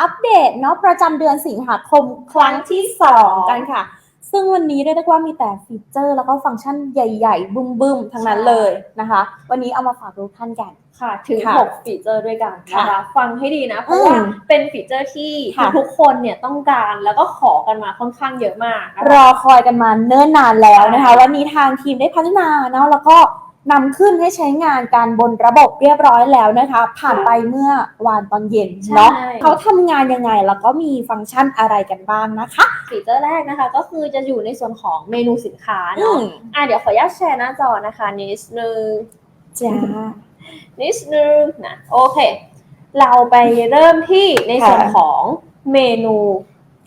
อัปเดตเนาะประจำเดือนสิงหาคมครั้งที่ 2 กันค่ะ ซึ่งวันนี้เรียกได้ว่ามีแต่ฟีเจอร์แล้วก็ฟังก์ชันใหญ่ๆ บึ้มๆ ทั้งนั้นใช่เลยนะคะ วันนี้เอามาฝากทุกท่านกัน ค่ะถึงค่ะ6ฟีเจอร์ด้วยกันนะค่ะคะฟังให้ดีนะ เพราะว่าอืมเป็นฟีเจอร์ที่ค่ะ ทุกคนเนี่ยต้องการแล้วก็ขอกันมาค่อนข้างเยอะมากนะคะ รอคอยกันมาเนิ่นนานแล้วนะคะใช่วันนี้ทางทีมได้พัฒนาเนาะแล้วก็ นำขึ้นให้ใช้งานการบนระบบเรียบร้อยแล้วนะคะ ผ่านไปเมื่อวานตอนเย็นเนาะเขาทำงานยังไงแล้วก็มีฟังก์ชันอะไรกันบ้างนะคะฟีเจอร์แรกนะคะ ก็คือจะอยู่ในส่วนของเมนูสินค้าอืเนาะมอะเดี๋ยวขออนุญาตแชร์หน้าจอนะคะนิดนึง จ้า นิดนึงนะโอเค เราไปเริ่มที่ในส่วนค่ะของเมนู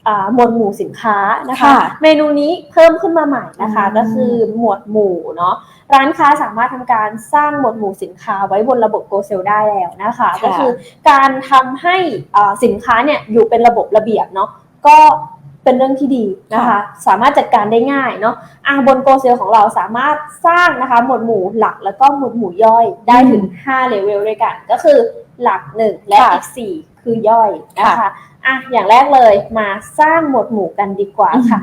อ่าหมวดหมู่สินค้านะคะ ค่ะเมนูนี้เพิ่มขึ้นมาใหม่นะคะ อืมก็คือหมวดหมู่เนาะ ร้านค้าสามารถทำการสร้างหมวดหมู่สินค้าไว้บนระบบ GoSell ได้แล้วนะคะ ก็คือการทำให้อ่าสินค้าเนี่ยอยู่เป็นระบบระเบียบเนาะก็เป็นเรื่องที่ดีนะคะค่ะสามารถจัดการได้ง่ายเนาะอ่าบน GoSell ของเราสามารถสร้างนะคะ หมวดหมู่หลักแล้วก็หมวดหมู่ย่อยได้ถึง5เลเวลด้วยกัน ก็คือหลัก 1 และค่ะอีก 4 คือย่อยนะคะค่ะอะอย่างแรกเลยมาสร้างหมวดหมู่กันดีกว่าค่ะ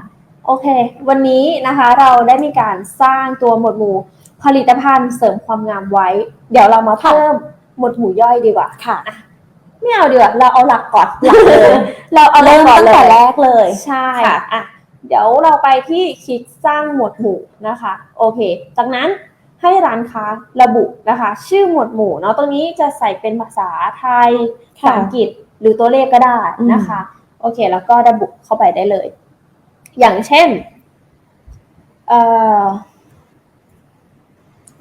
โอเค วันนี้นะคะเราได้มีการสร้างตัวหมวดหมู่ ผลิตภัณฑ์เสริมความงามไว้ เดี๋ยวเรามาเพิ่มหมวดหมู่ย่อยดีกว่าค่ะไม่เอาดีกว่าเราเอาหลักก่อนหลักเลยเราเอาหลัเริ่กมก่อนตั้งเลแต่ยแรกเลย ใช่ค่ะอะเดี๋ยวเราไปที่คลิกสร้างหมวดหมู่นะคะ โอเค จากนั้นให้ร้านค้าระบุนะคะ ชื่อหมวดหมู่เนาะตรงนี้จะใส่เป็นภาษาไทยภาษาอังกฤษหรือตัวเลขก็ได้นะคะ โอเค แล้วก็ระบุเข้าไปได้เลย อย่างเช่น เอ่อ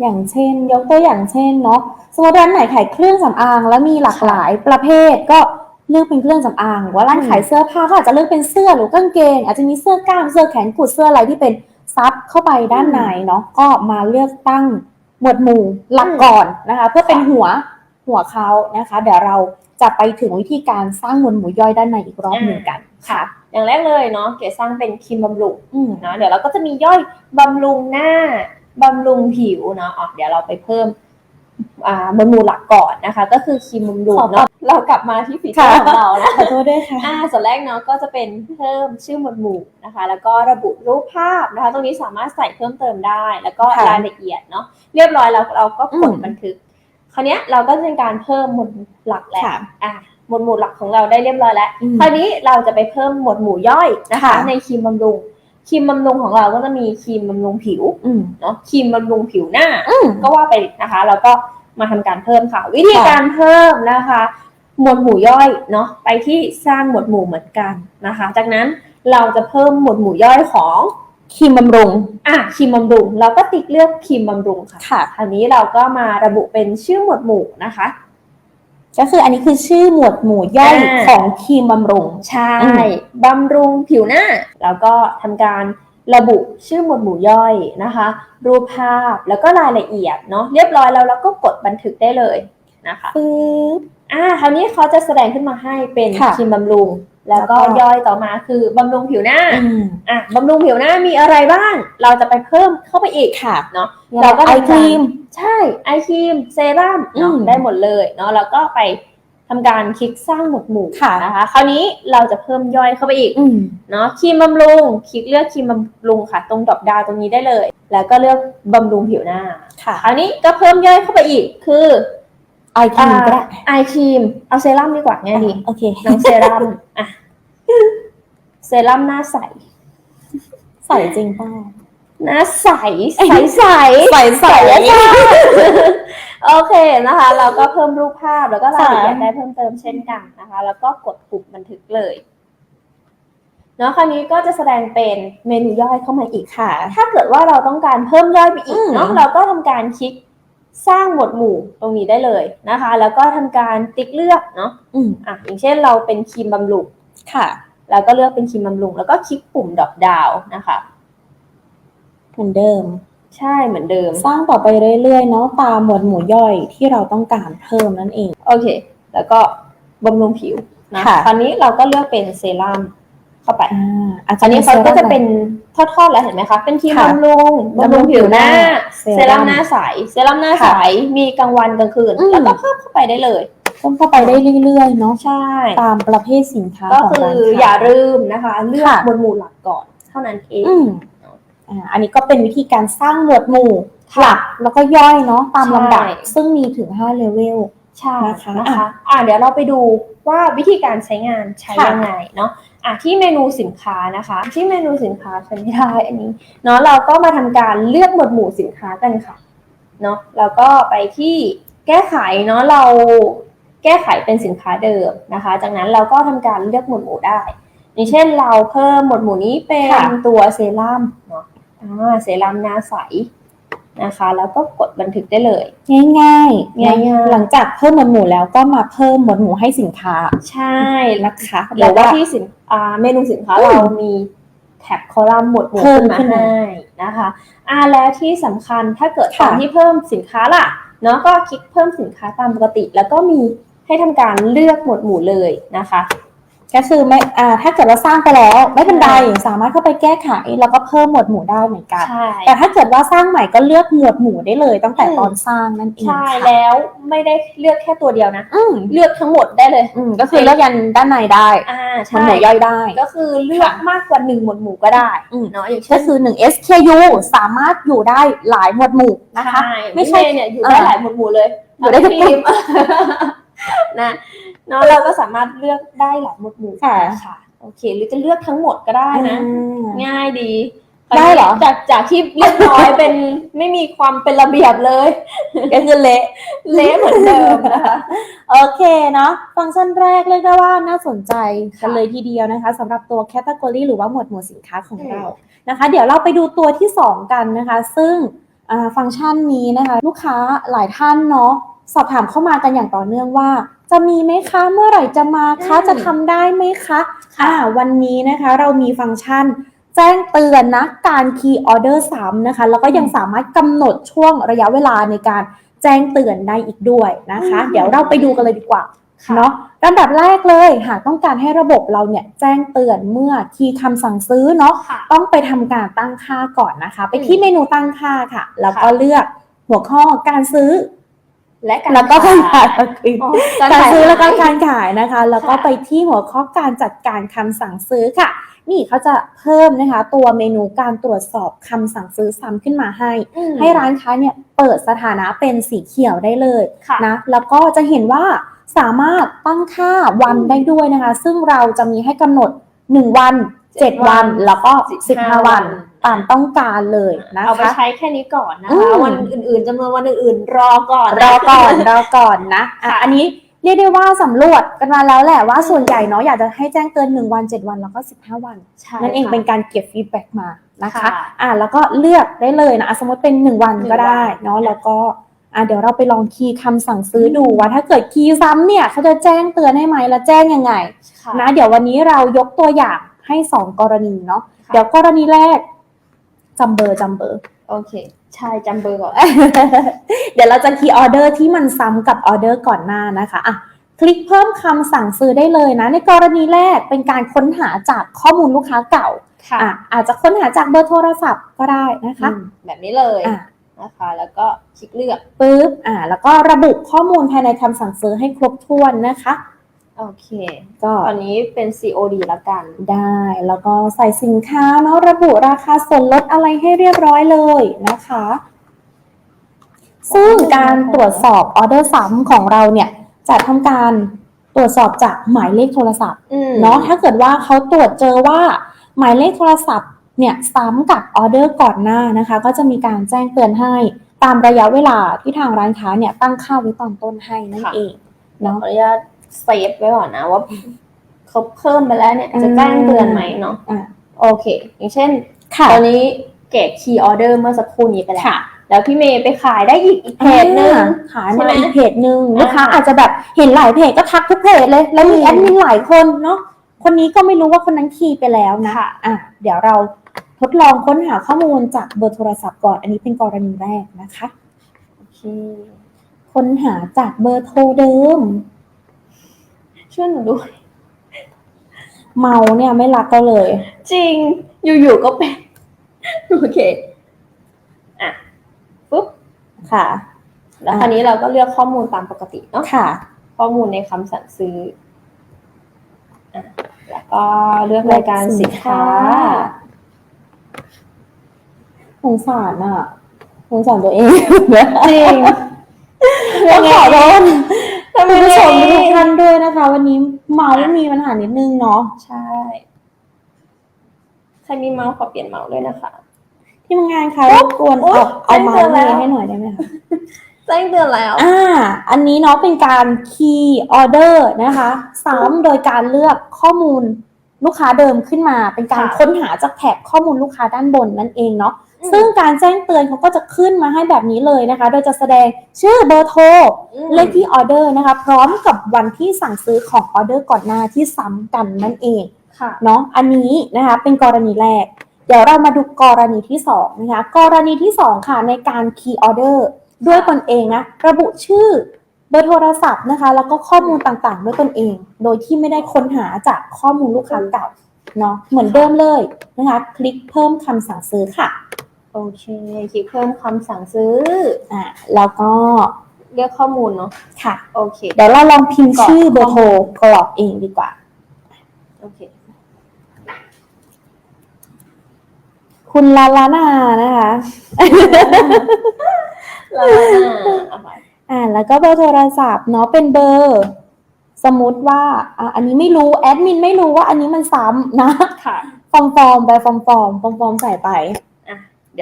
อย่างเช่น ยกตัวอย่างเช่นเนาะสมมติร้านไหนขายเครื่องสำอางแล้วมีหลากหลายประเภทก็เลือกเป็นเครื่องสำอางหรือว่าร้านอืมขายเสื้อผ้าก็อาจจะเลือกเป็นเสื้อหรือกางเกง อาจจะมีเสื้อกล้ามเสื้อแขนกุดเสื้ออะไรที่เป็นซับเข้าไปด้านในเนาะก็มาเลือกตั้งหมวดหมู่หลักก่อนนะคะ เพื่อเป็นหัวหัวเขานะคะ เดี๋ยวเราจะไปถึงวิธีการสร้างหมวดหมู่ย่อยด้านในอีกรอบหนึ่งกันค่ะ อย่างแรกเลยเนาะเก๋สร้างเป็นครีมบำรุงอืมเนาะเดี๋ยวเราก็จะมีย่อยบำรุงหน้า บำรุงผิวเนาะอะเดี๋ยวเราไปเพิ่มอ่าหมวดหมู่หลักก่อนนะคะ ก็คือครีมบำรุงขอปรับเนาะเรากลับมาที่ฟีเจอร์ของเรานะขอโทษด้วยค่ะอ่าส่วนแรกเนาะก็จะเป็นเพิ่มชื่อหมวดหมู่นะคะ แล้วก็ระบุรูปภาพนะคะ ตรงนี้สามารถใส่เพิ่มเติมได้ แล้วก็ค่ะรายละเอียดเนาะเรียบร้อยแล้วเราก็กดอืมบันทึกคราวเนี้ยเราก็จะเป็นการเพิ่มหมวดหมู่หลักแล้วค่ะอะหมวดหมู่หลักของเราได้เรียบร้อยแล้วอืมคราวนี้เราจะไปเพิ่มหมวดหมู่ย่อยนะคะค่ะในครีมบำรุง ครีมบำรุงของเราก็จะมีครีมบำรุงผิวอืม เนาะครีมบำรุงผิวหน้า อืม ก็ว่าไปนะคะ แล้วก็มาทำการเพิ่มค่ะ วิธีค่ะการเพิ่มนะคะ หมวดหมู่ย่อยเนาะไปที่สร้างหมวดหมู่เหมือนกันนะคะ จากนั้นเราจะเพิ่มหมวดหมู่ย่อยของครีมบำรุงอะครีมบำรุง เราก็ติ๊กเลือกครีมบำรุงค่ะ ค่ะ คราวนี้เราก็มาระบุเป็นชื่อหมวดหมู่นะคะ ก็คืออันนี้คือชื่อหมวดหมู่ย่อยอ่า ของครีมบำรุง ใช่อืม บำรุงผิวหน้า แล้วก็ทำการระบุชื่อหมวดหมู่ย่อยนะคะ รูปภาพแล้วก็รายละเอียดเนาะเรียบร้อยแล้วเราก็กดบันทึกได้เลยนะคะปึ๊บ อ่าคราวนี้เขาจะแสดงขึ้นมาให้เป็นค่ะ ครีมบำรุง แล้วก็แล้วก็ย่อยต่อมาคือบำรุงผิวหน้าอืมอะบำรุงผิวหน้ามีอะไรบ้าง เราจะไปเพิ่มเข้าไปอีกค่ะเนาะเราเราก็ก็ไอทำการครีม ใช่ไอครีมเซรั่มเนาะอืมได้หมดเลยเนาะแล้วก็ไปทำการคลิกสร้างหมวดหมู่ค่ะนะคะคราวนี้เราจะเพิ่มย่อยเข้าไปอีกอืมเนาะครีมบำรุงคลิกเลือกครีมบำรุงค่ะ ตรงดอกดาวตรงนี้ได้เลย แล้วก็เลือกบำรุงผิวหน้าค่ะคราวนี้ก็เพิ่มย่อยเข้าไปอีกคือ ไอครีมก็ได้ไอครีม เอาเซรั่มดีกว่าง่ายดีโอเคน้องเซรั่มอะเซรั่มหน้าใส ใส่จริงป่ะหน้าใส ใสใสใส่ใส่ค่ะโอเคนะคะ เราก็เพิ่มรูปภาพแล้วก็รายละเอียดค่ะได้เพิ่มเติมเช่นกันนะคะ แล้วก็กดปุ่มบันทึกเลยเนาะคราวนี้ก็จะแสดงเป็นเมนูย่อยเข้ามาอีกค่ะ ถ้าเกิดว่าเราต้องการเพิ่มย่อยไปอีกอืมเนาะเราก็ทำการคลิก สร้างหมวดหมู่ตรงนี้ได้เลยนะคะ แล้วก็ทำการติ๊กเลือกเนาะอืมอะอย่างเช่นเราเป็นครีมบำรุงค่ะ แล้วก็เลือกเป็นครีมบำรุง แล้วก็คลิกปุ่มดอกดาวนะคะเหมือนเดิม ใช่เหมือนเดิม สร้างต่อไปเรื่อยๆเนาะตามหมวดหมู่ย่อยที่เราต้องการเพิ่มนั่นเอง โอเค แล้วก็บำรุงผิวนะค่ะคราวนี้เราก็เลือกเป็นเซรั่ม เข้าไปอ่าอาจอันนี้เขาก็จะเป็นซทอดๆแล้วเห็นไหมคะ เป็นครีมค่ะบำรุงบำรุงผิวหน้า เซเซรั่รั่มมหน้าใส เซรั่มหน้าใส มีกลางวันกลางคืนอืมแล้วก็เพิ่มเข้าไปได้เลยเพิ่มเข้าไปได้เรื่อยๆเนาะ ใช่ ตามประเภทสินค้าก็ของคือร้านค้าอย่าลืมนะคะ เลือกค่ะหมวดหมู่หลักก่อน เท่านั้นเองอืมอ่าอันนี้ก็เป็นวิธีการสร้างหมวดหมู่ค่ะหลักแล้วก็ย่อยเนาะตามลำดับใช่ซึ่งมีถึง5เลเวลใช่นะคะนะคะอะเดี๋ยวเราไปดูว่าวิธีการใช้งานใช้ค่ะยังไงเนาะ อะที่เมนูสินค้านะคะ ที่เมนูสินค้าใช้ไม่ได้อันนี้เนาะเราก็มาทำการเลือกหมวดหมู่สินค้ากันค่ะเนาะแล้วก็ไปที่แก้ไขเนาะเราแก้ไขเป็นสินค้าเดิมนะคะ จากนั้นเราก็ทำการเลือกหมวดหมู่ได้อย่างเช่นเราเพิ่มหมวดหมู่นี้เป็นค่ะตัวเซรั่มเนาะอ่าเซรั่มหน้าใส นะคะ แล้วก็กดบันทึกได้เลย ง่ายๆง่ายๆนะหลังจากเพิ่มหมวดหมู่แล้วก็มาเพิ่มหมวดหมู่ให้สินค้า ใช่นะคะหแล้รืวอก็ว่าที่สินอ่าเมนูสินค้าอืมเรามีแท็บคอลัมน์หมวดหมู่เพิ่มขึ้นมาขึ้นมาให้นะคะอ่าแล้วที่สำคัญถ้าเกิดตค่ะอนที่เพิ่มสินค้าล่ะเนาะก็คลิกเพิ่มสินค้าตามปกติ แล้วก็มีให้ทำการเลือกหมวดหมู่เลยนะคะ ก็คือไม่อ่าถ้าเกิดว่าสร้างไปแล้วไม่เป็นไรใช่สามารถเข้าไปแก้ไขแล้วก็เพิ่มหมวดหมู่ได้เหมือนกัน ใช่ แต่ถ้าเกิดว่าสร้างใหม่ก็เลือกหมวดหมู่ได้เลย ตั้งแต่อืมตอนสร้างนั่นเองใช่ค่ะแล้วไม่ได้เลือกแค่ตัวเดียวนะ อืมเลือกทั้งหมดได้เลย อืมก็คือเลือกยันด้านในได้อ่าหมวดใช่ หมู่ย่อยได้ ก็คือเลือกมากกว่าหนึ่งหมวดหมู่ก็ได้อืม เนาะอย่างก็เช่นคือ1 SKU สามารถอยู่ได้หลายหมวดหมู่นะคะ ใช่ไม่ไม่ใช่ใช่เนี่ยอยู่ได้เออ หลายหมวดหมู่เลยอยู่ได้ทุกทีม นะเนาะเราก็สามารถเลือกได้หลายหมวดหมู่ค่ะ ค่ะ โอเค หรือจะเลือกทั้งหมดก็ได้นะอ่าง่ายดีได้เหรอ จากจากที่เรียบร้อยเป็นไม่มีความเป็นระเบียบเลยก็คือเละเละเหมือนเดิมนะคะโอเคเนาะฟังก์ชันแรกเรียกได้ว่าน่าสนใจค่ะกันเลยทีเดียวนะคะสำหรับตัว category หรือว่าหมวดหมู่สินค้าของอืมเรานะคะ เดี๋ยวเราไปดูตัวที่ 2 กันนะคะ ซึ่งอ่าฟังก์ชันนี้นะคะ ลูกค้าหลายท่านเนาะ สอบถามเข้ามากันอย่างต่อเนื่องว่า จะมีไหมคะเมื่อไหร่จะมาคะอืมจะทำได้ไหมคะค่ะอ่าวันนี้นะคะเรามีฟังก์ชัน แจ้งเตือนนะการคีย์ออเดอร์ซ้ำนะคะ แล้วก็ยังสามารถกำหนดช่วงระยะเวลาในการแจ้งเตือนได้อีกด้วยนะคะ อืม เดี๋ยวเราไปดูกันเลยดีกว่า ค่ะ เนาะลำดับแรกเลยหากต้องการให้ระบบเราเนี่ยแจ้งเตือนเมื่อคีย์คำสั่งซื้อเนาะค่ะต้องไปทำการตั้งค่าก่อนนะคะ ไปอืมที่เมนูตั้งค่าค่ะ แล้วก็ค่ะเลือกหัวข้อการซื้อ และการแล้วก็การขายโอ้การซื้อแล้วก็ขยการขายนะคะ แล้วก็ค่ะไปที่หัวข้อการจัดการคำสั่งซื้อค่ะ นี่เขาจะเพิ่มนะคะ ตัวเมนูการตรวจสอบคำสั่งซื้อซ้ำขึ้นมาให้อืมให้ร้านค้าเนี่ยเปิดสถานะเป็นสีเขียวได้เลยค่ะนะแล้วก็จะเห็นว่าสามารถตั้งค่าวันอืมได้ด้วยนะคะ ซึ่งเราจะมีให้กำหนด 1 วันเจ็ด7วัน แล้วก็สิบห้า15 วันวัน ตามต้องการเลยนะเอาไปคะใช้แค่นี้ก่อนนะอืคะมวันอื่น ๆจำนวนวันอื่นๆ รอก่อนรนะอก่อนรอก่อนนะอะค่ะอันนี้เรียกได้ว่าสำรวจกันมาแล้วแหละว่าอืมส่วนใหญ่เนาะอยากจะให้แจ้งเตือน1วัน 7 วันแล้วก็ 15 วันใช่นั่นเองค่ะเป็นการเก็บฟีดแบ็กมานะคะค่ะอ่าแล้วก็เลือกได้เลยนะอะสมมติเป็น 1 วันหนึ่งก็ได้วันเนาะแล้วก็อะเดี๋ยวเราไปลองคีย์คำสั่งซื้อดูว่าถ้าเกิดคีย์ซ้ำเนี่ยเขาจะแจ้งเตือนให้ไหมแล้วแจ้งยังไงค่ะนะเดี๋ยววันนี้เรายกตัวอย่างให้ 2 กรณีเนาะค่ะเดี๋ยวกรณีแรก จำเบอร์จำเบอร์ โอเค ใช่จำเบอร์ก่อน เดี๋ยวเราจะคีย์ออเดอร์ที่มันซ้ำกับออเดอร์ก่อนหน้านะคะอะคลิกเพิ่มคำสั่งซื้อได้เลยนะ ในกรณีแรกเป็นการค้นหาจากข้อมูลลูกค้าเก่าค่ะอะอาจจะค้นหาจากเบอร์โทรศัพท์ก็ได้นะคะอืมแบบนี้เลยอะนะคะแล้วก็คลิกเลือกปุ๊บอะแล้วก็ระบุข้อมูลภายในคำสั่งซื้อให้ครบถ้วนนะคะ โอเค ก็ตอนนี้เป็น COD ละกัน ได้แล้วก็ใส่สินค้าเนาะระบุราคาส่วนลดอะไรให้เรียบร้อยเลยนะคะ ซึ่งการตรวจสอบออเดอร์ซ้ำของเราเนี่ย จะทำการตรวจสอบจากหมายเลขโทรศัพท์อืมเนาะถ้าเกิดว่าเขาตรวจเจอว่าหมายเลขโทรศัพท์เนี่ยซ้ำกับออเดอร์ก่อนหน้านะคะ ก็จะมีการแจ้งเตือนให้ตามระยะเวลาที่ทางร้านค้าเนี่ยตั้งค่าไว้ตอนต้นให้นั่นเองเดี๋ยวเนาะขออนุญาต เซฟไว้ก่อนนะว่าเขาเพิ่มไปแล้วเนี่ยจะแจ้งเตือนไหมเนาะอะโอเค อย่างเช่นค่ะตอนนี้เกตคีย์ออเดอร์เมื่อสักครู่นี้ไปแล้วค่ะแล้วพี่เมย์ไปขายได้อีกอีกเพจหนึงอ่าขายใช่มาไหมอีกเพจหนึ่งลูกค้าอ่าอาจจะแบบเห็นหลายเพจก็ทักทุกเพจเลย แล้วมีอืมแอดมินหลายคนเนาะคนนี้ก็ไม่รู้ว่าคนนั้นคีย์ไปแล้วนะค่ะอะเดี๋ยวเราทดลองค้นหาข้อมูลจากเบอร์โทรศัพท์ก่อน อันนี้เป็นกรณีแรกนะคะ โอเค ค้นหาจากเบอร์โทรเดิม ช่วยหนูด้วย เมาเนี่ยไม่รักก็เลย จริง อยู่ๆก็เป็น โอเค อะ ปุ๊บ ค่ะ แล้วอ่าคราวนี้เราก็เลือกข้อมูลตามปกติเนาะค่ะ ข้อมูลในคำสั่งซื้ออะแล้วก็เลือกรายการสินค้าสงสารอะสงสารตัวเองจริง ต้องขอโทษทำไม คุณผู้ชมเนี่ทุยกท่านด้วยนะคะ วันนี้เมาส์มีปัญหานิดนึงเนาะใช่ ใครมีเมาส์ขอเปลี่ยนเมาส์ด้วยนะคะ ที่ทำงานคะรบกวนโอ๊เอายเอาเมาส์แจ้งเตือนแล้วให้หน่อยได้ไหมคะแจ้งเตือนแล้ว อ่า อันนี้เนาะเป็นการคีย์ออเดอร์นะคะซ้ำโดยการเลือกข้อมูลลูกค้าเดิมขึ้นมา เป็นการค่ะค้นหาจากแท็กข้อมูลลูกค้าด้านบนนั่นเองเนาะอืม ซึ่งการแจ้งเตือนเขาก็จะขึ้นมาให้แบบนี้เลยนะคะ โดยจะแสดงชื่อเบอร์โทรอืมเลขที่ออเดอร์นะคะ พร้อมกับวันที่สั่งซื้อของออเดอร์ก่อนหน้าที่ซ้ำกันนั่นเองค่ะเนาะอันนี้นะคะเป็นกรณีแรก เดี๋ยวเรามาดูกรณีที่สองนะคะกรณีที่สองค่ะในการคีย์ออเดอร์ด้วยตนเองนะระบุชื่อเบอร์โทรศัพท์นะคะ แล้วก็ข้อมูลต่างๆ ด้วยตนเอง โดยที่ไม่ได้ค้นหาจากข้อมูลลูกค้าเก่าเนาะเหมือนเดิมเลยนะคะ คลิกเพิ่มคำสั่งซื้อค่ะ โอเค คลิกเพิ่มคำสั่งซื้อ อ่าแล้วก็เรียกข้อมูลเนาะ ค่ะ โอเค เดี๋ยวเราลองพิมพ์กรอกชื่อเบอร์โทรกรอกเองดีกว่า โอเค คุณลาลานานะคะแล้วเอาไปอ่า แล้วก็เบอร์โทรศัพท์เนาะ เป็นเบอร์ สมมติว่า อะอันนี้ไม่รู้ แอดมินไม่รู้ว่าอันนี้มันซ้ำนะ ค่ะ ฟอร์มฟอร์มไปฟอร์มฟอร์มฟอร์มฟอร์มใส่ไปอะเ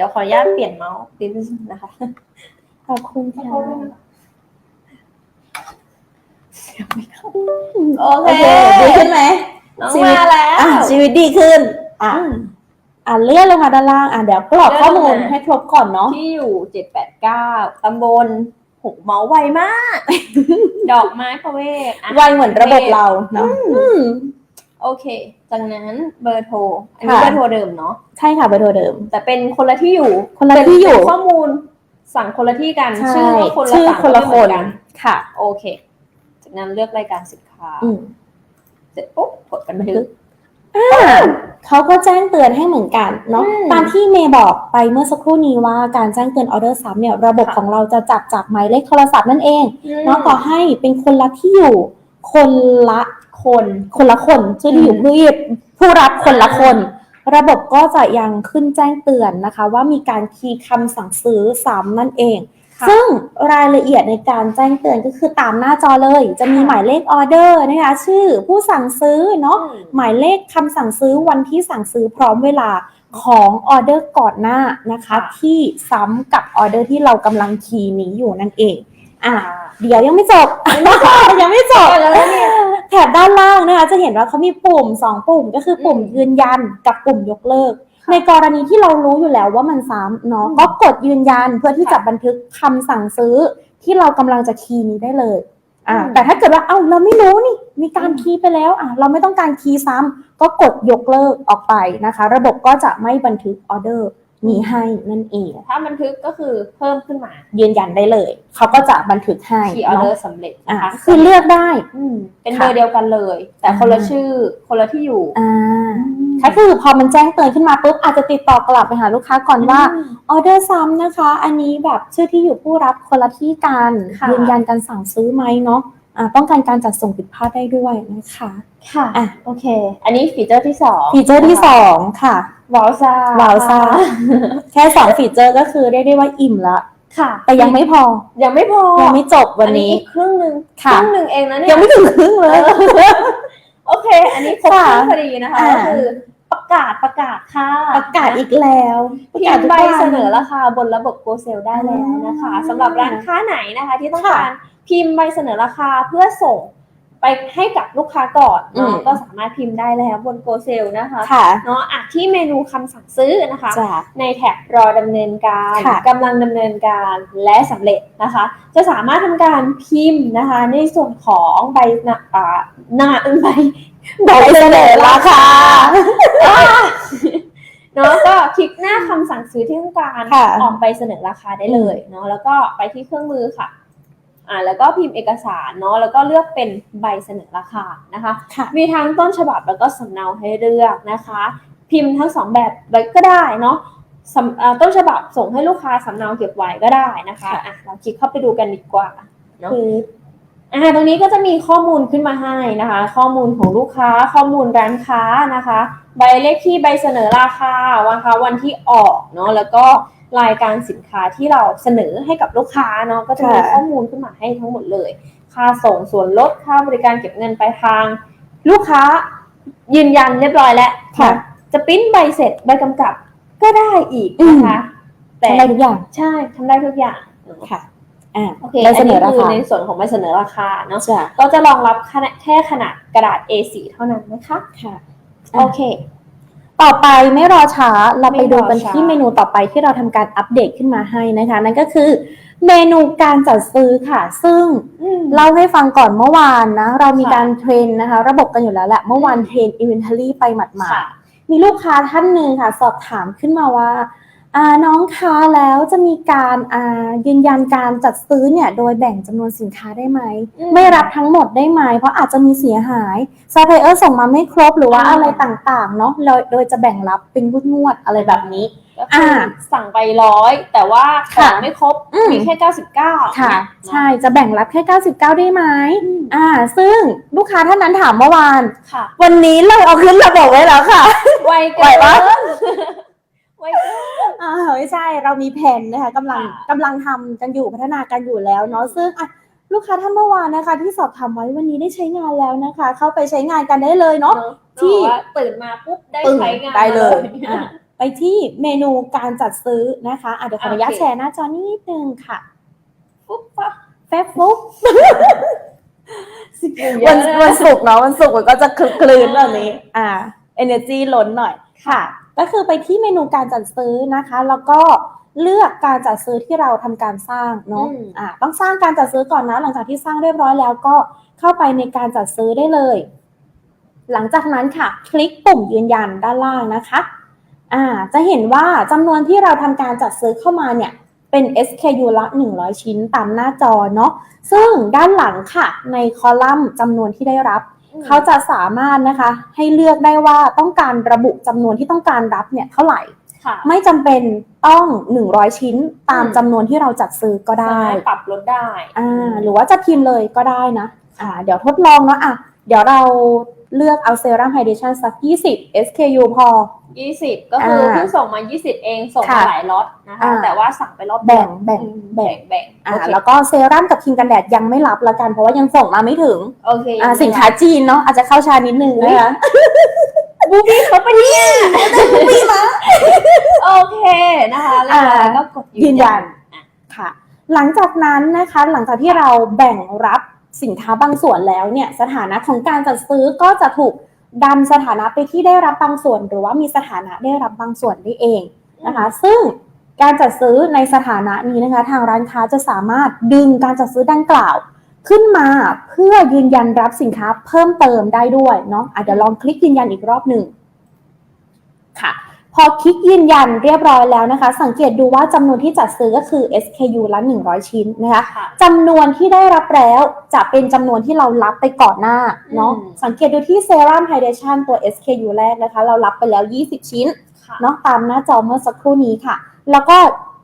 ดี๋ยวขออนุญาตเปลี่ยนเมาส์นิดนึงนะคะ ขอบคุณค่ะโอโอเคเคดีขึ้นไหมน้องชีวิตมาแล้วอะชีวิตดีขึ้น อะอืมอะเลื่อนลงมาด้านล่าง อะเดี๋ยวกรอกข้อมูลเลื่อนลงมาให้ครบก่อนเนาะที่อยู่เจ็ดแปดเก้าตำบลหกเมาส์ไวมาก ดอกไม้พระเวทอะไวเหมือนระบบเราเนาะอืม โอเค จากนั้นเบอร์โทร อันนี้ค่ะเบอร์โทรเดิมเนาะ ใช่ค่ะเบอร์โทรเดิม แต่เป็นคนละที่อยู่ คนละที่อยู่เป็นข้อมูลสั่งคนละที่กันใช่ชื่อก็คนละชื่อสั่งคนละก็คไม่นเหมือกัค่ะ โอเค จากนั้นเลือกรายการสินค้าอืมเสร็จปุ๊บกดบันทึกเขาก็แจ้งเตือนให้เหมือนกันเนาะอืมตามที่เมย์บอกไปเมื่อสักครู่นี้ว่าการแจ้งเตือนออเดอร์ซ้ำเนี่ยระบบค่ะของเราจะจับจากหมายเลขโทรศัพท์นั่นเองอืมเนาะต่อให้เป็นคนละที่อยู่ คนละ คนคนละคนชื่อที่อยู่อืมผู้หยิบผู้รับคนละคน ระบบก็จะยังขึ้นแจ้งเตือนนะคะ ว่ามีการคีย์คำสั่งซื้อซ้ำนั่นเองค่ะซึ่งรายละเอียดในการแจ้งเตือนก็คือตามหน้าจอเลย จะมีค่ะหมายเลขออเดอร์นะคะชื่อผู้สั่งซื้อเนาะอืมหมายเลขคำสั่งซื้อวันที่สั่งซื้อพร้อมเวลาของออเดอร์ก่อนหน้านะคะค่ะที่ซ้ำกับออเดอร์ที่เรากำลังคีย์นี้อยู่นั่นเองอะอ่าเดี๋ยวยังไม่จบยังไม่จบแล้วเนี่ย แถบด้านล่างนะคะ จะเห็นว่าเขามีปุ่ม 2 ปุ่มก็คือปุ่มอืมยืนยันกับปุ่มยกเลิก ในกรณีที่เรารู้อยู่แล้วว่ามันซ้ำเนาะอืมก็กดยืนยันเพื่อที่ค่ะจะบันทึกคำสั่งซื้อที่เรากำลังจะคีย์นี้ได้เลยอ่าอืมแต่ถ้าเกิดว่าเอ้าเราไม่รู้นี่มีการอืมคีย์ไปแล้วอะเราไม่ต้องการคีย์ซ้ำก็กดยกเลิกออกไปนะคะ ระบบก็จะไม่บันทึกออเดอร์ นี้ให้นั่นเอง ถ้าบันทึกก็คือเพิ่มขึ้นมายืนยันได้เลย เขาก็จะบันทึกให้ที่ออเดอเนาะร์สำเร็จอ่านะคะคือเลือกได้อืมเป็นค่ะเบอร์เดียวกันเลย แต่คนละอ่าชื่อคนละที่อยู่อ่าถ้าคือพอมันแจ้งเตือนขึ้นมาปุ๊บอาจจะติดต่อกลับไปหาลูกค้าก่อนว่าอืมออเดอร์ซ้ำนะคะ อันนี้แบบชื่อที่อยู่ผู้รับคนละที่กันค่ะยืนยันการสั่งซื้อไหมเนาะอ่าป้องกันการจัดส่งผิดพลาดได้ด้วยนะคะ ค่ะอะโอเค อันนี้ฟีเจอร์ที่สองฟีเจอร์ที่สองค่ะ วอลซ่าวาวซ่าแค่สองฟีเจอร์ก็คือเรียกได้ว่าอิ่มละ ค่ะ แต่ยังไม่พอ ยังไม่พอ ยังไม่จบวันนี้อัอีกครึ่งหนึ่งค่ะครึ่งหนึ่งเองนะเนี่ยยังไม่ถึงครึ่งเลย โอเค อันนี้ครบค่ะครึ่งพอดีนะคะอ่าก็คือประกาศประกาศค่ะ ประกาศอีกแล้วประพิกาศมพ์ทุกใบวันเสนอราคาบนระบบโกเซลได้แล้วนะคะอ่าสำหรับร้านค้าไหนนะคะ ที่ต้องค่ะการพิมพ์ใบเสนอราคาเพื่อส่ง ไปให้กับลูกค้าก่อนอืมเนาะก็สามารถพิมพ์ได้แล้วบนโกเซลนะคะค่ะเนาะอะที่เมนูคำสั่งซื้อนะคะจ้ะในแท็บรอดำเนินการค่ะกำลังดำเนินการและสำเร็จนะคะ จะสามารถทำการพิมพ์นะคะ ในส่วนของใบหน้าอ่าหน้าใบใบเสนอราคาเนาะก็คลิกหน้าคำสั่งซื้อที่ต้องการค่ะออกใบเสนอราคาได้เลยเนาะแล้วก็ไปที่เครื่องมือค่ะ อ่าแล้วก็พิมพ์เอกสารเนาะแล้วก็เลือกเป็นใบเสนอราคานะคะค่ะมีทั้งต้นฉบับแล้วก็สำเนาให้เลือกนะคะ พิมพ์ทั้งสองแบบเลยก็ได้เนาะสำเอ่อต้นฉบับส่งให้ลูกค้าสำเนาเก็บไว้ก็ได้นะคะค่ะอะเราคลิกเข้าไปดูกันดีกว่าเนาะคืออ่าตรงนี้ก็จะมีข้อมูลขึ้นมาให้นะคะ ข้อมูลของลูกค้าข้อมูลร้านค้านะคะ ใบเลขที่ใบเสนอราคาวันคะวันที่ออกเนาะแล้วก็รายการสินค้าที่เราเสนอให้กับลูกค้าเนาะก็จะมีค่ะข้อมูลขึ้นมาให้ทั้งหมดเลย ค่าส่งส่วนลดค่าบริการเก็บเงินปลายทาง ลูกค้ายืนยันเรียบร้อยแล้วค่ะ จะปริ้นใบเสร็จใบกำกับก็ได้อีกนะคะแต่ทำได้ทุกอย่างใช่ทำได้ทุกอย่างเนอะค่ะอ่าโอเคใบอัเสนนนี้อราคือคาในส่วนของใบเสนอราคาเนาะจ้ะก็จะรองรับขนาดแค่ขนาดกระดาษ A4 เท่านั้นนะคะค่ะ โอเค ต่อไปไม่รอช้าเราไปดูกันไม่รอช้าที่เมนูต่อไปที่เราทำการอัปเดตขึ้นมาให้นะคะ นั่นก็คือ เมนูการจัดซื้อค่ะ ซึ่งเราเล่าให้ฟังก่อนเมื่อวานนะ เรามีค่ะการเทรนนะคะ ระบบกันอยู่แล้วแหละเมื่อวานเทรนอินเวนทอรี่ไปหมาดค่ะๆมีลูกค้าท่านหนึ่งค่ะ สอบถามขึ้นมาว่าอ่า น้องคะแล้วจะมีการอ่ายืนยันการจัดซื้อเนี่ยโดยแบ่งจำนวนสินค้าได้ไหมอืมไม่รับทั้งหมดได้ไหม เพราะอาจจะมีเสียหายซัพพลายเออร์ส่งมาไม่ครบหรือว่าอ่าอะไรต่างๆเนาะโดยโดยจะแบ่งรับเป็นงวดๆอะไรแบบนี้ก็คืออาสั่งไปร้อยแต่ว่าขค่ะองไม่ครบอืมมีแค่ 99 ค่ะเนี่ยใช่จะแบ่งรับแค่ 99 ได้ไหมอืมอ่า ซึ่งลูกค้าท่านนั้นถามเมื่อวานค่ะวันนี้เลยเอาขึ้นระบบไว้แล้วค่ะ ไวไหวเกิปะน ไวเกินอ่าไม่ใช่เรามีแผนนะคะกำลังค่ะ กำลังทำกันอยู่พัฒนากันอยู่แล้วเนาะซึ่งอะลูกค้าท่านเมื่อวานนะคะ ที่สอบถามไว้วันนี้ได้ใช้งานแล้วนะคะ เข้าไปใช้งานกันได้เลยเนาะที่ ที่ว่าตื่นมาปุ๊บได้ปึ้งใช้งานได้เลยยอะไปที่เมนูการจัดซื้อนะคะอะเดี๋ยวขออนุญาตโอเคแชร์หน้าจอนิดนึงค่ะ ปุ๊บปั๊บแฟบฟุ๊บเยวัอะนนะ วันศุกร์เนาะวันศุกร์มันก็จะคลึกคลืนแบบนี้ อ่า energy ล้นหน่อยค่ะ ก็คือไปที่เมนูการจัดซื้อนะคะ แล้วก็เลือกการจัดซื้อที่เราทำการสร้างเนาะอืมอ่าต้องสร้างการจัดซื้อก่อนนะ หลังจากที่สร้างเรียบร้อยแล้วก็เข้าไปในการจัดซื้อได้เลย หลังจากนั้นค่ะ คลิกปุ่มยืนยันด้านล่างนะคะอ่าจะเห็นว่าจำนวนที่เราทำการจัดซื้อเข้ามาเนี่ยเป็น SKU ละ 100 ชิ้นตามหน้าจอเนาะซึ่งด้านหลังค่ะ ในคอลัมน์จำนวนที่ได้รับ เขาจะสามารถนะคะให้เลือกได้ว่าต้องการระบุจำนวนที่ต้องการรับเนี่ยเท่าไหร่ค่ะไม่จำเป็นต้อง 100 ชิ้นตามอืมจำนวนที่เราจัดซื้อก็สาได้มารถปรับลดได้อ่าหรือว่าจะพิมพ์เลยก็ได้นะอ่าเดี๋ยวทดลองเนาะอะเดี๋ยวเรา เลือกเอาเซรั่มไฮเดชั่นสัก 20 SKU พอ 20 ก็คืออาเพิ่งส่งมา 20 เองส่งมาค่ะหลายล็อตนะคะอ่าแต่ว่าสั่งไปรอบแบ่งเดียวแบ่งอืมแบ่งแบ่งแบ่งอ่าโอเคแล้วก็เซรั่มกับครีมกันแดดยังไม่รับละกันเพราะว่ายังส่งมาไม่ถึงโอเคอ่าสินค้าจีนเนาะอาจจะเข้าช้านิดนึงนะคะบูบี้เขาไปเนี่ยโอเคนะคะแล้วอ่าก็กดยืนยันอะค่ะหลังจากนั้นนะคะหลังจากที่เราแบ่งรับ สินค้าบางส่วนแล้วเนี่ยสถานะของการจัดซื้อก็จะถูกดันสถานะไปที่ได้รับบางส่วน หรือว่ามีสถานะได้รับบางส่วนได้เองนะคะ ซึ่งการจัดซื้อในสถานะนี้นะคะ ทางร้านค้าจะสามารถดึงการจัดซื้อดังกล่าว ขึ้นมาเพื่อยืนยันรับสินค้าเพิ่มเติมได้ด้วยเนาะอะเดี๋ยวลองคลิกยืนยันอีกรอบหนึ่งค่ะ อคลิกยืนยันเรียบร้อยแล้วนะคะ สังเกตดูว่าจำนวนที่จัดซื้อก็คือ SKU ละ 100 ชิ้นนะคะค่ะจำนวนที่ได้รับแล้วจะเป็นจำนวนที่เรารับไปก่อนหน้าเนาะอืมสังเกตดูที่เซรั่มไฮเดชันตัว SKU แรกนะคะ เรารับไปแล้ว 20 ชิ้นค่ะเนาะตามหน้าจอเมื่อสักครู่นี้ค่ะ แล้วก็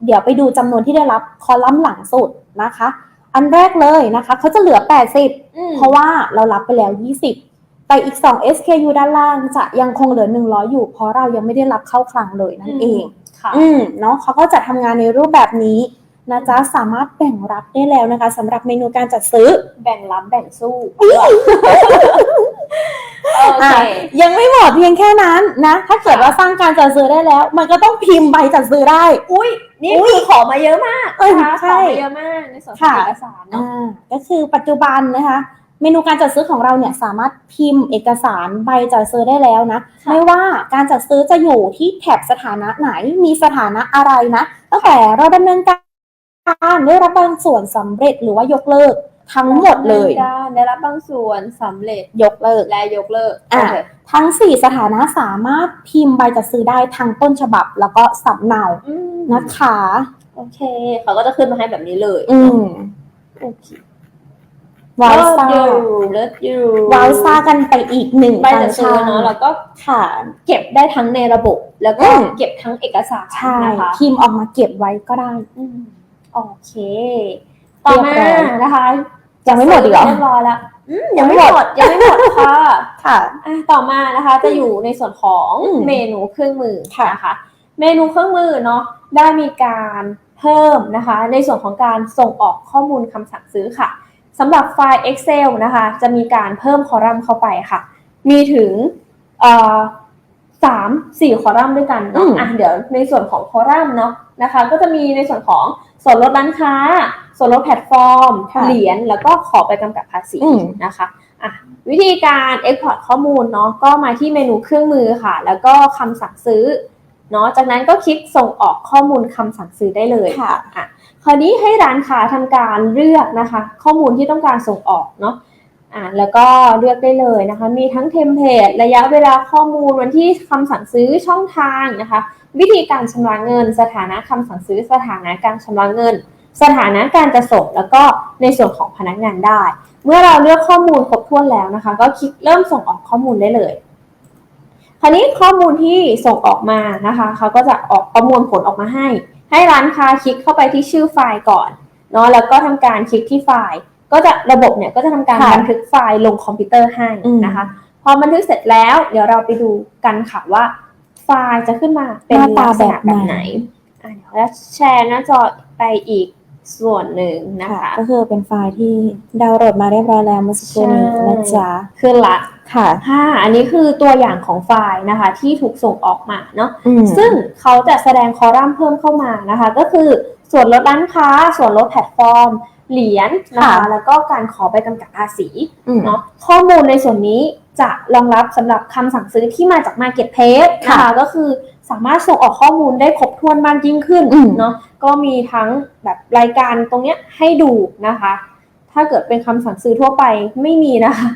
เดี๋ยวไปดูจำนวนที่ได้รับคอลัมน์หลังสุดนะคะ อันแรกเลยนะคะเขาจะเหลือ 80อืมเพราะว่าเรารับไปแล้ว 20 แต่อีก 2 SKU ด้านล่างจะยังคงเหลือ 100 อยู่ เพราะเรายังไม่ได้รับเข้าคลังเลยนั่นเองค่ะอืมเนาะเขาก็จะทำงานในรูปแบบนี้นะจ๊ะสามารถแบ่งรับได้แล้วนะคะสำหรับเมนูการจัดซื้อแบ่งรับแบ่งสู้โอเคอะยังไม่หมดเพียงแค่นั้นนะ ถ้าเกิดว่าสร้างการจัดซื้อได้แล้ว มันก็ต้องพิมพ์ใบจัดซื้อได้ อุ้ยนี่อุ๊ยคือขอมาเยอะมากเอ้ยนะคะใช่ขอมาเยอะมากในส่วนของค่ะเอกสารเนาะอ่าก็คือปัจจุบันนะคะ เมนูการจัดซื้อของเราเนี่ยสามารถพิมพ์เอกสารใบจัดซื้อได้แล้วนะค่ะไม่ว่าการจัดซื้อจะอยู่ที่แถบสถานะไหนมีสถานะอะไรนะตั้งแต่เราดำเนินการได้รับบางส่วนสำเร็จหรือว่ายกเลิกทั้งหมดเลยได้ได้รับบางส่วนสำเร็จยกเลิกและยกเลิกอะโอเคทั้ง4สถานะสามารถพิมพ์ใบจัดซื้อได้ทั้งต้นฉบับ แล้วก็สำเนาอืมนะคะ โอเค เขาก็จะขึ้นมาให้แบบนี้เลย อืมโอเค วาวซ่าเลิศอยู่เลิศอยู่วาวซ่ากันไปอีกหนึ่งใบจัดซื้อเนาะแล้วก็ค่ะเก็บได้ทั้งในระบบ แล้วก็อืมเก็บทั้งเอกสารใช่นะคะพิมพ์ออกมาเก็บไว้ก็ได้อืมโอเค ต่อมาเรียบร้อยนะคะยังไม่หมดอีกเหรอเรียบร้อยแล้วอืมยังไม่หมดยังไม่หมดค่ะค่ะอะต่อมานะคะจะอยู่ในส่วนของอืมเมนูเครื่องมือค่ะนะคะเมนูเครื่องมือเนาะได้มีการเพิ่มนะคะ ในส่วนของการส่งออกข้อมูลคำสั่งซื้อค่ะ สำหรับไฟล์ Excel นะคะ จะมีการเพิ่มคอลัมน์เข้าไปค่ะ มีถึงเอ่อสามสี่คอลัมน์ด้วยกันเนาะอืมอะเดี๋ยวในส่วนของคอลัมน์เนาะนะคะ ก็จะมีในส่วนของส่วนลดร้านค้า ส่วนลดแพลตฟอร์มค่ะเหรียญแล้วก็ขอไปกำกับภาษีอืมนะคะอะวิธีการ Export ข้อมูลเนาะก็มาที่เมนูเครื่องมือค่ะ แล้วก็คำสั่งซื้อเนาะจากนั้นก็คลิกส่งออกข้อมูลคำสั่งซื้อได้เลยค่ะอะ คราวนี้ให้ร้านค้าทำการเลือกนะคะ ข้อมูลที่ต้องการส่งออกเนาะอะแล้วก็เลือกได้เลยนะคะ มีทั้งเทมเพลตระยะเวลาข้อมูลวันที่คำสั่งซื้อช่องทางนะคะ วิธีการชำระเงิน สถานะคำสั่งซื้อ สถานะการชำระเงิน สถานะการจะส่งแล้วก็ในส่วนของพนักงานได้ เมื่อเราเลือกข้อมูลครบถ้วนแล้วนะคะ ก็คลิกเริ่มส่งออกข้อมูลได้เลยคราวนี้ข้อมูลที่ส่งออกมานะคะเขาก็จะออกประมวลผลออกมาให้ ให้ร้านค้าคลิกเข้าไปที่ชื่อไฟล์ก่อนเนาะแล้วก็ทำการคลิกที่ไฟล์ ก็จะระบบเนี่ยก็จะทำการค่ะบันทึกไฟล์ลงคอมพิวเตอร์ให้อืมนะคะ พอบันทึกเสร็จแล้วเดี๋ยวเราไปดูกันค่ะว่า ไฟล์จะขึ้นมาเป็นหน้าตาลักษณะแบบไหนแบบไหนอะเดี๋ยวเราแชร์หน้าจอไปอีก ส่วนหนึ่งนะคะ ก็คือเป็นไฟล์ที่ดาวน์โหลดมาเรียบร้อยแล้วเมื่อสักครู่นี้ใช่นะจ๊ะขึ้นละค่ะค่ะ อันนี้คือตัวอย่างของไฟล์นะคะที่ถูกส่งออกมาเนาะอืมซึ่งเขาจะแสดงคอลัมน์เพิ่มเข้ามานะคะ ก็คือส่วนลดร้านค้า ส่วนลดแพลตฟอร์ม เหรียญนะคะค่ะแล้วก็การขอไปกำกับภาษีอืมเนาะข้อมูลในส่วนนี้จะรองรับสำหรับคำสั่งซื้อที่มาจาก Marketplace นะค่ะคะก็คือ สามารถส่งออกข้อมูลได้ครบถ้วนมากยิ่งขึ้นอืมเนาะก็มีทั้งแบบรายการตรงเนี้ยให้ดูนะคะ ถ้าเกิดเป็นคำสั่งซื้อทั่วไปไม่มีนะคะ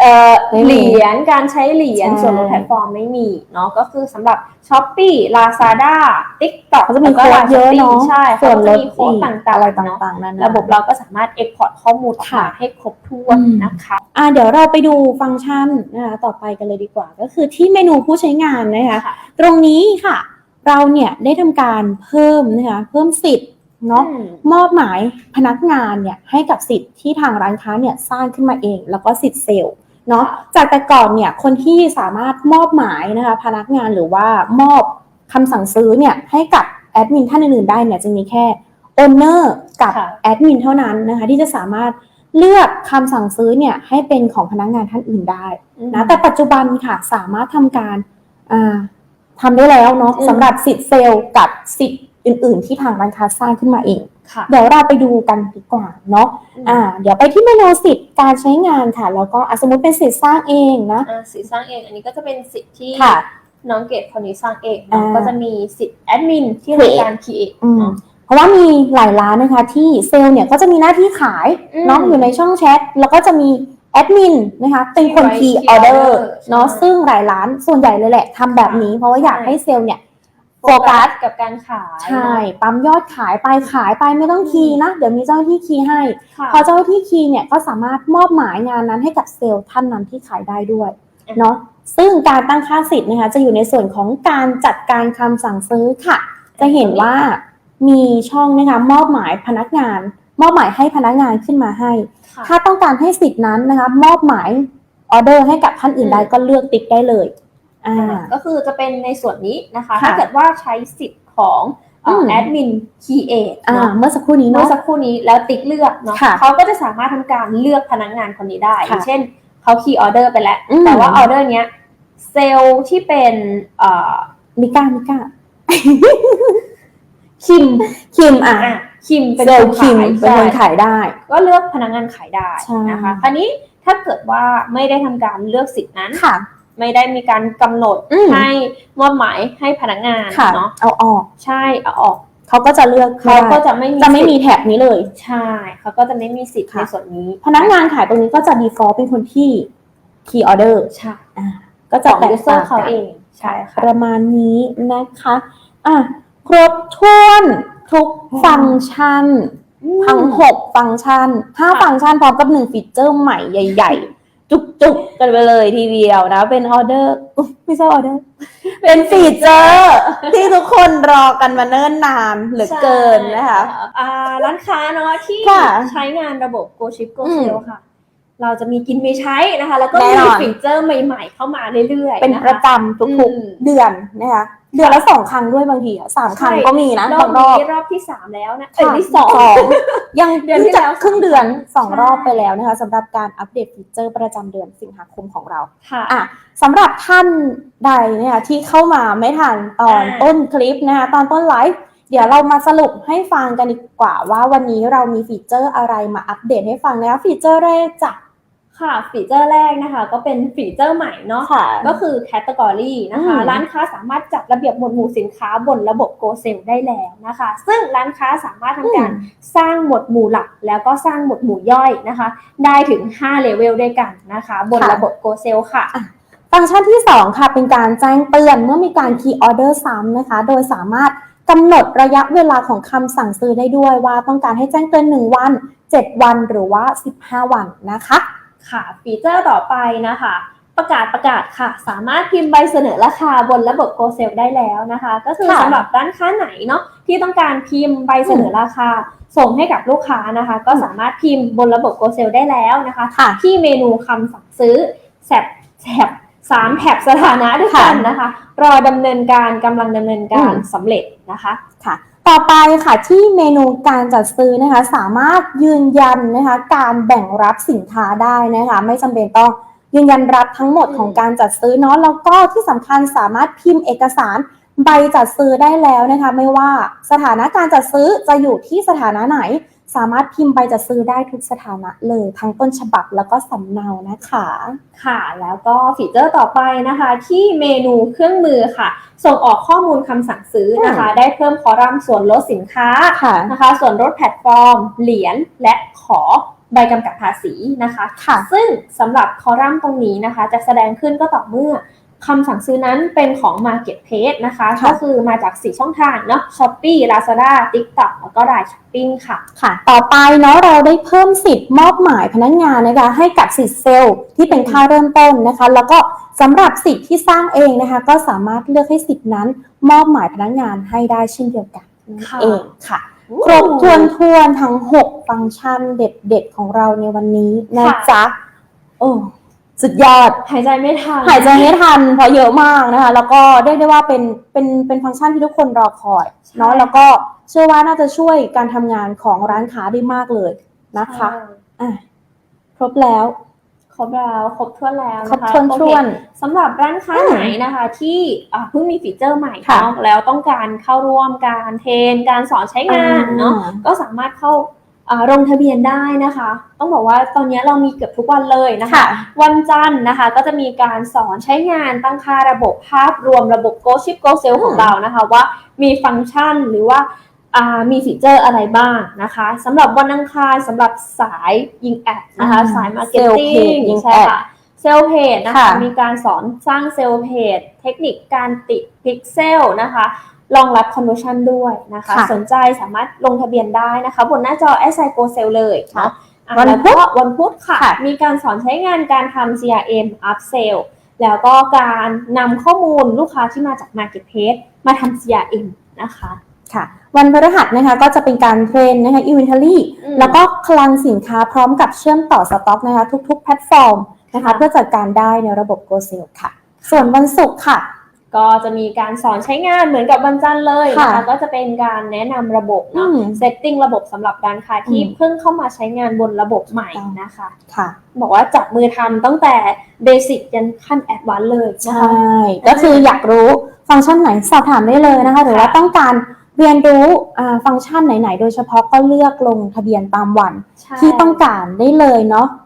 เอ่อไม่เหมีรียญการใช้เหรียญใช่ส่วนลดแพลตฟอร์มไม่มีเนาะก็คือสำหรับ s h อ p e e Lazada TikTok เขาจะมีแล้วก็โค้ดเยอะเนาะใช่ส่วนลเขาดจะมีโค้ดอีกต่างอะไรๆเนาะต่างๆนั่นระบบเราก็สามารถ Export ข้อมูลออกมาค่ะให้ครบถ้วนอืมนะคะอ่าเดี๋ยวเราไปดูฟังก์ชันนะคะต่อไปกันเลยดีกว่า ก็คือที่เมนูผู้ใช้งานนะคะค่ะตรงนี้ค่ะ เราเนี่ยได้ทำการเพิ่มนะคะเพิ่มสิทธิ์ เนาะอืมมอบหมายพนักงานเนี่ยให้กับสิทธิ์ที่ทางร้านค้าเนี่ยสร้างขึ้นมาเอง แล้วก็สิทธิ์เซลล์เนาะค่ะจากแต่ก่อนเนี่ยคนที่สามารถมอบหมายนะคะพนักงานหรือว่ามอบคำสั่งซื้อเนี่ยให้กับแอดมินท่านอื่นๆได้เนี่ยจะมีแค่โอนเนอร์กับค่ะแอดมินเท่านั้นนะคะที่จะสามารถเลือกคำสั่งซื้อเนี่ยให้เป็นของพนักงานท่านอื่นได้นะแต่ปัจจุบันค่ะสามารถทำการอ่าทำได้แล้วเนาะอืมสำหรับสิทธิ์เซลล์กับสิทธิ์ อื่นๆ ที่ทางร้านค้าสร้างขึ้นมาเอง ค่ะเดี๋ยวเราไปดูกันดีกว่าเนาะอ่า เดี๋ยวไปที่เมนูสิทธิ์การใช้งานค่ะ แล้วก็อะสมมติเป็นสิทธิ์สร้างเองนะ อ่าสิทธิ์สร้างเอง อันนี้ก็จะเป็นสิทธิ์ที่ค่ะ น้องเกดคนนี้สร้างเองอ่าเนาะก็จะมีสิทธิ์แอดมินที่ Create ทำการ create อืมเนาะเพราะว่ามีหลายร้านนะคะที่เซลล์เนี่ยก็จะมีหน้าที่ขายอืมเนาะอยู่ในช่องแชทแล้วก็จะมีแอดมินนะคะเป็นคนที่คีไว้ย์ออเดอ key ร์ order เนาะใช่ซึ่งหลายร้านส่วนใหญ่เลยแหละทำแบบนี้ เพราะว่าอยากใช่ ให้เซลล์เนี่ย โฟกัสกับการขาย ใช่ ปั๊มยอดขายไปขายไปไม่ต้องคีย์นะ เดี๋ยวมีเจ้าหน้าที่คีย์ให้ค่ะพอเจ้าหน้าที่คีย์เนี่ยก็สามารถมอบหมายงานนั้นให้กับเซลล์ท่านนั้นที่ขายได้ด้วยอืมเนาะซึ่งการตั้งค่าสิทธิ์นะคะจะอยู่ในส่วนของการจัดการคำสั่งซื้อค่ะ จะเห็นว่ามีช่องนะคะมอบหมายพนักงาน มอบหมายให้พนักงานขึ้นมาให้ค่ะถ้าต้องการให้สิทธิ์นั้นนะคะมอบหมายออเดอร์ให้กับท่านอื่นได้อืมก็เลือกติ๊กได้เลยอ่า ก็คือจะเป็นในส่วนนี้นะคะค่ะถ้าเกิดว่าใช้สิทธิ์ของเอ่อมแอดมิน create อ่าเนาะเมื่อสักครู่นี้เมื่อเนาะสักครู่นี้แล้วติ๊กเลือกเนาะค่ะเขาก็จะสามารถทำการเลือกพนักงานคนนี้ได้อค่ะย่างเช่นเขาคีย์ออเดอร์ไปแล้วอืมแต่ว่าออเดอร์เนี้ยเซลล์ที่เป็นเอ่อมิก้ามิก้าคิมคิมอะอะคิมเป็นเซลคล์นคิมขายเป็นคนใช่ขายได้ ก็เลือกพนักงานขายได้ใช่นะคะคราวนี้ถ้าเกิดว่าไม่ได้ทำการเลือกสิทธินั้นค่ะ ไม่ได้มีการกำหนดอืมให้มอบหมายให้พนักงานค่ะเนาะเอาออกใช่เอาออกเขาก็จะเลือกเขาก็ได้จะไม่มีจะไม่มีสิทธิ์แท็บนี้เลย ใช่เขาก็จะไม่มีสิทธิ์ค่ะในส่วนนี้ พนักงานขายตรงนี้ก็จะ default เป็นคนที่ key order ใช่ก็ขจะองแตกยูเซอต่างร์เขากันเองใช่ค่ะประมาณนี้นะคะอะครบถ้วนทุกฟังก์ชันทั้ง6ฟังก์ชัน5ค่ะฟังก์ชันพร้อมกับ1ฟีเจอร์ใหม่ใหญ่ ๆ จุกๆกันไปเลยทีเดียวนะ เป็นออเดอร์อุ๊ยไม่ใช่ออเดอร์ เป็นฟีเจอร์ ที่ทุกคนรอกันมาเนิ่นนานเหลือเกินนะคะใช่อ่าร้านค้าเนาะที่ค่ะใช้งานระบบ Go Ship Go อืม Sale ค่ะ เราจะมีกินมีใช้นะคะ แล้วก็แน่นมีอนฟีเจอร์ใหม่ๆ เข้ามาเรื่อยๆ เป็นนะประคะจำทุกอืมๆเดือนนะคะ เดือนละสองครั้งด้วยบางทีอะสามครั้งใช่ก็มีนะรอบบางรอบนี้รอบที่สามแล้วนะเอ้ยค่ะที่สอง ยังเดือนที่จะแล้วครึ่งเดือนสองใช่รอบไปแล้วนะคะสำหรับการอัปเดตฟีเจอร์ประจำเดือนสิงหาคมของเรา ค่ะ อะสำหรับท่านใดเนี่ยที่เข้ามาไม่ทันตอนอ่า ต้นคลิปนะคะตอนต้นไลฟ์เดี๋ยวเรามาสรุปให้ฟังกันดีกว่าว่าวันนี้เรามีฟีเจอร์อะไรมาอัปเดตให้ฟังนะคะฟีเจอร์แรกจ้ะ ค่ะฟีเจอร์แรกนะคะ ก็เป็นฟีเจอร์ใหม่เนาะค่ะก็คือแคตตากรีนะคะอืมร้านค้าสามารถจัดระเบียบหมวดหมู่สินค้าบนระบบ Go Sale ได้แล้วนะคะ ซึ่งร้านค้าสามารถทำการสร้างหมวดหมู่หลัก แล้วก็สร้างหมวดหมู่ย่อยนะคะ ได้ถึง5เลเวลด้วยกันนะคะ บนค่ะระบบ Go Sale ค่ะฟังก์ชันที่ 2 ค่ะ เป็นการแจ้งเตือนเมื่อมีการคีย์ออเดอร์ซ้ำนะคะ โดยสามารถกำหนดระยะเวลาของคำสั่งซื้อได้ด้วยว่าต้องการให้แจ้งเตือน 1 วัน 7 วันหรือว่า 15 วันนะคะ ค่ะ ฟีเจอร์ต่อไปนะคะ ประกาศประกาศค่ะ สามารถพิมพ์ใบเสนอราคาบนระบบ Go Sale ได้แล้วนะคะ ก็คือค่ะสำหรับร้านค้าไหนเนาะที่ต้องการพิมพ์ใบเสนอราคาส่งให้กับลูกค้านะคะ ก็สามารถพิมพ์บนระบบ Go Sale ได้แล้วนะคะค่ะที่เมนูคำสั่งซื้อแถบแถบสามแถบสถานะด้วยกันนะคะ รอดำเนินการกำลังดำเนินการอืมสำเร็จนะคะค่ะ ต่อไปค่ะที่เมนูการจัดซื้อนะคะ สามารถยืนยันนะคะการแบ่งรับสินค้าได้นะคะ ไม่จำเป็นต้องยืนยันรับทั้งหมดของการจัดซื้อเนาะแล้วก็ที่สำคัญสามารถพิมพ์เอกสารใบจัดซื้อได้แล้วนะคะ ไม่ว่าสถานะการจัดซื้อจะอยู่ที่สถานะไหน สามารถพิมพ์ใบจัดซื้อได้ทุกสถานะเลยทั้งต้นฉบับแล้วก็สำเนานะคะ ค่ะ แล้วก็ฟีเจอร์ต่อไปนะคะ ที่เมนูเครื่องมือค่ะ ส่งออกข้อมูลคำสั่งซื้อนะคะ ได้เพิ่มคอลัมน์ส่วนลดสินค้าค่ะนะคะ ส่วนลดแพลตฟอร์ม เหรียญและขอใบกำกับภาษีนะคะค่ะซึ่งสำหรับคอลัมน์ตรงนี้นะคะ จะแสดงขึ้นก็ต่อเมื่อ คำสั่งซื้อนั้นเป็นของ Marketplace นะคะค่ะก็คือมาจาก 4 ช่องทางเนาะ Shopee Lazada TikTok แล้วก็ Line Shopping ค่ะ ค่ะ ต่อไปเนาะเราได้เพิ่มสิทธิ์มอบหมายพนักงานนะคะ ให้กับสิทธิ์เซลล์ที่เป็นค่าเริ่มต้นนะคะ แล้วก็สำหรับสิทธิ์ที่สร้างเองนะคะ ก็สามารถเลือกให้สิทธิ์นั้น มอบหมายพนักงานให้ได้เช่นเดียวกันนั่นค่ะเองค่ะครบทวนทวนๆทั้ง 6 ฟังก์ชันเด็ดๆของเราในวันนี้นะค่ะจ๊ะโอ้ สุดยอด หายใจไม่ทัน หายใจไม่ทันเพราะเยอะมากนะคะ แล้วก็เรียกได้ว่าเป็นเป็นเป็นฟังก์ชันที่ทุกคนรอคอยเนาะใช่แล้วก็เชื่อว่าน่าจะช่วยการทำงานของร้านค้าได้มากเลยนะคะใช่อะครบแล้ว ครบแล้ว ครบถ้วนแล้วครบนะคะถ้วนโอทเควน สำหรับร้านค้าอืมไหนนะคะ ที่อ่าเพิ่งมีฟีเจอร์ใหม่ค่ะเนาะแล้วต้องการเข้าร่วมการเทรนการสอนใช้งานเนาะอ่ก็สามารถเข้าอ่า ลงทะเบียนได้นะคะ ต้องบอกว่าตอนนี้เรามีเกือบทุกวันเลยนะคะค่ะวันจันทร์นะคะก็จะมีการสอนใช้งานตั้งค่าระบบภาพรวมระบบ Go Ship Go Sale อืมของเรานะคะ ว่ามีฟังก์ชันหรือว่าอ่ามีฟีเจอร์อะไรบ้างนะคะสำหรับวันอังคารสำหรับสายยิงแอดนะคะอ่าสายมาร์เซเก็ตลล์ติ้เพจงยิงใช่แอดค่ะเซลล์เพจนะคะค่ะมีการสอนสร้างเซลล์เพจเทคนิคการติดพิกเซลนะคะ รองรับ conversion ด้วยนะคะค่ะสนใจสามารถลงทะเบียนได้นะคะ บนหน้าจอ s i g o Sale เลยเนาะอะวันแล้วพุก็ธวันพุธค่ะค่ะ มีการสอนใช้งานการทำ CRM up sale แล้วก็การนำข้อมูลลูกค้าที่มาจาก Marketplace มาทำ CRM นะคะค่ะวันพฤหัสนะคะก็จะเป็นการเทรนนะคะ inventory อืมแล้วก็คลังสินค้าพร้อมกับเชื่อมต่อสต็อกนะคะทุกๆ แพลตฟอร์มนะคะค่ะเพื่อจัดการได้ในระบบ Go Sale ค่ะ ส่วนวันศุกร์ค่ะ ก็จะมีการสอนใช้งานเหมือนกับวันจันทร์เลยนะคะค่ะก็จะเป็นการแนะนำระบบอืเนาะมเซตติ้งระบบสำหรับร้านค้าที่อืมเพิ่งเข้ามาใช้งานบนระบบใหม่นะคะค่ะ บอกว่าจับมือทำตั้งแต่เบสิกยันขั้นแอดวานซ์เลยนะใช่คะก็คืออยากรู้ฟังก์ชันไหนสอบถามได้เลยนะคะ หรือว่าค่ะต้องการเรียนรู้อ่าฟังก์ชันไหน ๆ โดยเฉพาะก็เลือกลงทะเบียนตามวันใช่ที่ต้องการได้เลยเนาะ